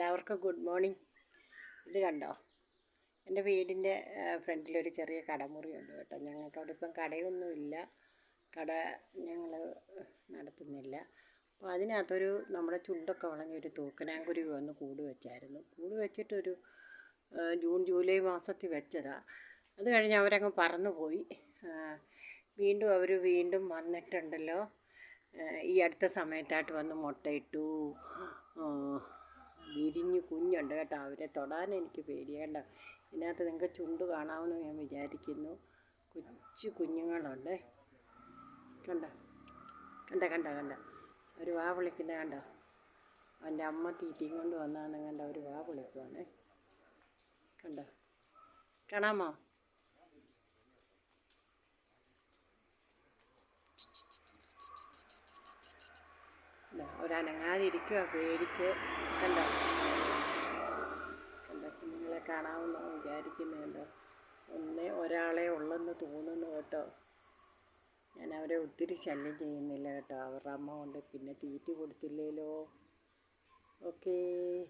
എല്ലാവർക്കും good morning ഇത് കണ്ടോ? എന്റെ വീടിന്റെ ഫ്രണ്ടിലൊരു ചെറിയ കടമുറിയുണ്ട് കേട്ടോ. ഞങ്ങൾക്ക് അവിടെ ഇപ്പം കടയൊന്നുമില്ല കട ഞങ്ങൾ നടത്തുന്നില്ല. അപ്പോൾ അതിനകത്തൊരു നമ്മുടെ ചുണ്ടൊക്കെ വളഞ്ഞൊരു തൂക്കനാങ്കുരുവി വന്ന് കൂട് വെച്ചായിരുന്നു. കൂട് വെച്ചിട്ടൊരു ജൂൺ ജൂലൈ മാസത്തിൽ വെച്ചതാണ് അത് കഴിഞ്ഞ് അവരങ്ങ് പറന്നു പോയി വീണ്ടും അവർ വീണ്ടും വന്നിട്ടുണ്ടല്ലോ. ഈ അടുത്ത സമയത്തായിട്ട് വന്ന് മുട്ടയിട്ടു വിരിഞ്ഞ് കുഞ്ഞുണ്ട് കേട്ടോ. അവരെ തൊടാൻ എനിക്ക് പേടിയേണ്ട ഇതിനകത്ത് നിങ്ങൾക്ക് ചുണ്ട് കാണാമെന്ന് ഞാൻ വിചാരിക്കുന്നു. കൊച്ചു കുഞ്ഞുങ്ങളുണ്ട്. കണ്ട? കണ്ട കണ്ട കണ്ട? ഒരു വാ വിളിക്കുന്ന കണ്ട? അവന്റെ അമ്മ തീറ്റിയും കൊണ്ട് വന്നാന്ന് കണ്ട ഒരു വാ വിളിക്കുവാണ്. കണ്ട? കാണാമോ? ഒരനങ്ങാതിരിക്കുക പേടിച്ച് കണ്ടോ? കണ്ടോ? കുഞ്ഞുങ്ങളെ കാണാമെന്ന് വിചാരിക്കുന്നുണ്ടോ ഒന്നേ ഒരാളെ ഉള്ളെന്ന് തോന്നുന്നു കേട്ടോ. ഞാൻ അവരെ ഒത്തിരി ശല്യം ചെയ്യുന്നില്ല കേട്ടോ. അവരുടെ അമ്മ കൊണ്ട് പിന്നെ തീറ്റ കൊടുത്തില്ലേലോ? ഓക്കേ.